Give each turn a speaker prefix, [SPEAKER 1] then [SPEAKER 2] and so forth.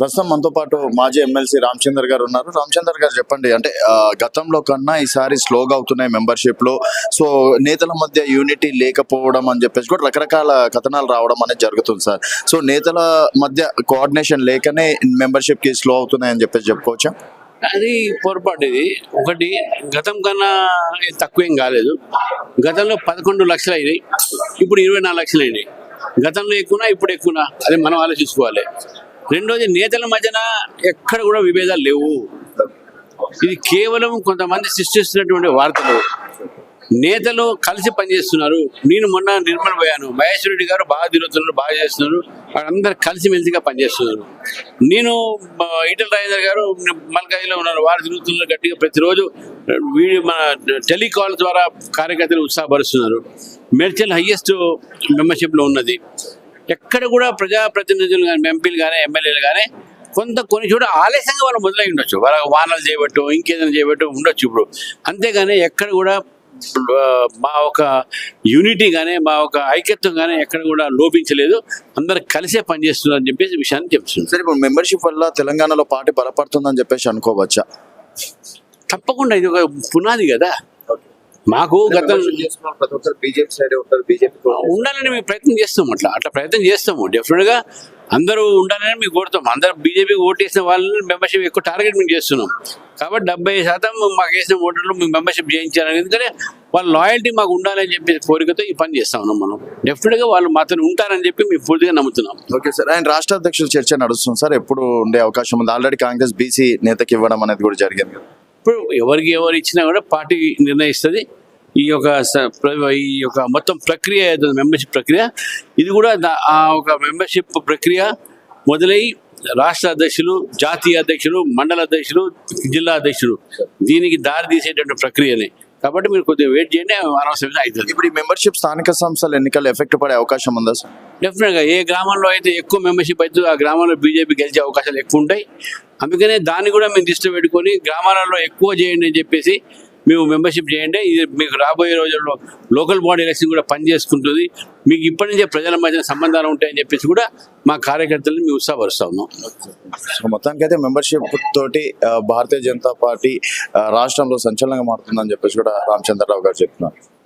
[SPEAKER 1] ప్రస్తుతం మనతో పాటు మాజీ ఎమ్మెల్సీ రామచందర్ గారు ఉన్నారు. రామచందర్ గారు చెప్పండి అంటే గతంలో కన్నా ఈసారి స్లోగా అవుతున్నాయి మెంబర్షిప్లో. సో నేతల మధ్య యూనిటీ లేకపోవడం అని చెప్పేసి కూడా రకరకాల కథనాలు రావడం అనేది జరుగుతుంది సార్. సో నేతల మధ్య కోఆర్డినేషన్ లేకనే మెంబర్షిప్కి స్లో అవుతున్నాయి అని చెప్పేసి చెప్పుకోవచ్చా?
[SPEAKER 2] అది పొరపాటు ఇది. ఒకటి గతం కన్నా ఏం తక్కువేం కాలేదు. గతంలో పదకొండు లక్షలు అయినాయి ఇప్పుడు ఇరవై నాలుగు లక్షలు అయినాయి. గతంలో ఎక్కువనా ఇప్పుడు ఎక్కువనా? అది మనం ఆలోచించుకోవాలి. రెండోది నేతల మధ్యన ఎక్కడ కూడా విభేదాలు లేవు. ఇది కేవలం కొంతమంది సృష్టిస్తున్నటువంటి వార్తలు. నేతలు కలిసి పనిచేస్తున్నారు. నేను మొన్న నిర్మల్ పోయాను. మహేష్ రెడ్డి గారు బాగా తిరుగుతున్నారు బాగా చేస్తున్నారు. వాళ్ళందరూ కలిసి మెలిసిగా పనిచేస్తున్నారు. నేను ఈటల రాజేందర్ గారు మల్కాయిలో ఉన్నారు. వారు తిరుగుతున్నారు గట్టిగా ప్రతిరోజు. వీడియో మన టెలికాల్ ద్వారా కార్యకర్తలు ఉత్సాహపరుస్తున్నారు. మెర్చల్ హైయెస్ట్ మెంబర్షిప్లో ఉన్నది. ఎక్కడ కూడా ప్రజాప్రతినిధులు కానీ ఎంపీలు కానీ ఎమ్మెల్యేలు కానీ కొంత కొన్ని చోట ఆలస్యంగా వాళ్ళు మొదలై ఉండొచ్చు. వాళ్ళ వానలు చేయబట్టు ఇంకేదైనా చేయబట్టు ఉండొచ్చు ఇప్పుడు. అంతేగాని ఎక్కడ కూడా మా ఒక యూనిటీ కానీ మా ఒక ఐక్యత్వం కానీ ఎక్కడ కూడా లోపించలేదు. అందరు కలిసే పనిచేస్తున్నారు అని చెప్పేసి విషయాన్ని చెప్తున్నారు
[SPEAKER 1] సరే ఇప్పుడు మెంబర్షిప్ వల్ల తెలంగాణలో పార్టీ బలపడుతుందని చెప్పేసి అనుకోవచ్చా?
[SPEAKER 2] తప్పకుండా ఇది ఒక పునాది కదా. మాకు గతం
[SPEAKER 1] బీజేపీ సైడ్ ఉంటారు బీజేపీ
[SPEAKER 2] ఉండాలని మేము ప్రయత్నం చేస్తాం అట్లా. అట్లా ప్రయత్నం చేస్తాము. డెఫినెట్గా అందరూ ఉండాలని మేము కోరుతాం. అందరూ బీజేపీ ఓటేసిన వాళ్ళని మెంబర్షిప్ ఎక్కువ టార్గెట్ మేము చేస్తున్నాం. కాబట్టి డెబ్బై శాతం మాకు వేసిన ఓటర్లు మేము మెంబర్షిప్ చేయించాలని. ఎందుకంటే వాళ్ళ లాయల్టీ మాకు ఉండాలని చెప్పి కోరికతో ఈ పని చేస్తా ఉన్నాం మనం. డెఫినెట్గా వాళ్ళు మాతో ఉంటారని చెప్పి మేము పూర్తిగా నమ్ముతున్నాం.
[SPEAKER 1] Okay sir. ఆయన రాష్ట్ర అధ్యక్షుల చర్చ నడుస్తుంది సార్. ఎప్పుడు ఉండే అవకాశం ఉంది. ఆల్రెడీ కాంగ్రెస్ బీసీ నేతకి ఇవ్వడం అనేది కూడా జరిగింది.
[SPEAKER 2] ఇప్పుడు ఎవరికి ఎవరు ఇచ్చినా కూడా పార్టీ నిర్ణయిస్తుంది. ఈ యొక్క ఈ యొక్క మొత్తం ప్రక్రియ ఏదైతే మెంబర్షిప్ ప్రక్రియ ఇది కూడా ఆ ఒక మెంబర్షిప్ ప్రక్రియ మొదలై రాష్ట్ర అధ్యక్షులు జాతీయ అధ్యక్షులు మండల అధ్యక్షులు జిల్లా అధ్యక్షులు దీనికి దారి తీసేటువంటి ప్రక్రియనే. కాబట్టి మీరు కొద్దిగా వెయిట్ చేయండి అనవసరంగా అవుతుంది
[SPEAKER 1] ఇప్పుడు ఈ మెంబర్షిప్ స్థానిక సంస్థల ఎన్నికలు ఎఫెక్ట్ పడే అవకాశం ఉందా సార్?
[SPEAKER 2] డెఫినెట్గా ఏ గ్రామంలో అయితే ఎక్కువ మెంబర్షిప్ అయితే ఆ గ్రామంలో బీజేపీ గెలిచే అవకాశాలు ఎక్కువ ఉంటాయి. అందుకనే దాన్ని కూడా మేము దృష్టిలో పెట్టుకొని గ్రామాలలో ఎక్కువ చేయండి అని చెప్పేసి మేము మెంబర్షిప్ చేయండి. ఇది మీకు రాబోయే రోజుల్లో లోకల్ బాడీ ఎలక్షన్ కూడా పనిచేసుకుంటుంది. మీకు ఇప్పటి నుంచే ప్రజల మధ్య సంబంధాలు ఉంటాయని చెప్పేసి కూడా మా కార్యకర్తలను మేము ఉత్సాహపరుస్తా ఉన్నాం.
[SPEAKER 1] మొత్తానికి అయితే మెంబర్షిప్ తోటి భారతీయ జనతా పార్టీ రాష్ట్రంలో సంచలనంగా మారుతుందని చెప్పేసి కూడా రామచంద్రరావు గారు చెప్తున్నారు.